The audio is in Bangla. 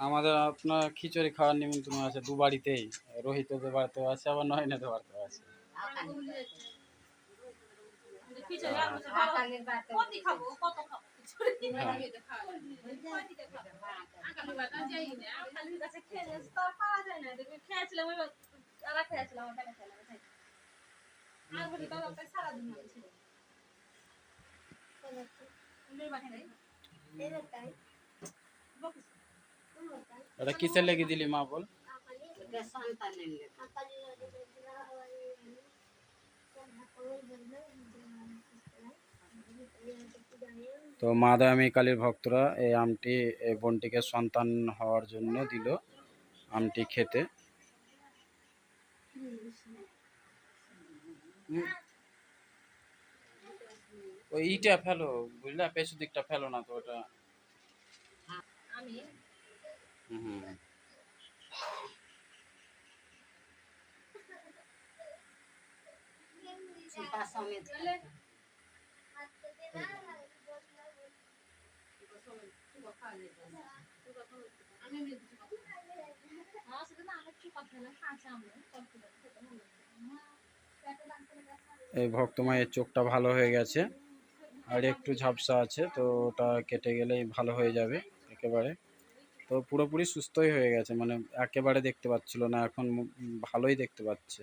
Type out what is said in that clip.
আমাদের আপনার খিচুড়ি খাওয়ার নিমন্ত্রণ আছে দু বাড়িতেই রোহিতদের বাড়িতেও আছে, আবার নয়নাদের বাড়িতেও আছে হ্যাঁ। এটা কিসের লেগে দিলি মা বল। তো মা দয়ামী কালীর ভক্তরা এই আমটি এই বোনটিকে সন্তান হওয়ার জন্য দিল আমটি খেতে। ইটা ফেলো বুঝলা? পেছু দিকটা ফেলো না তো ওটা। আমি এই ভক্ত মায়ের চোখটা ভালো হয়ে গেছে, আর একটু ঝাপসা আছে, তো ওটা কেটে গেলেই ভালো হয়ে যাবে, একেবারে। তো পুরোপুরি সুস্থই হয়ে গেছে মানে একেবারে দেখতে পাচ্ছিল না এখন ভালোই দেখতে পাচ্ছে।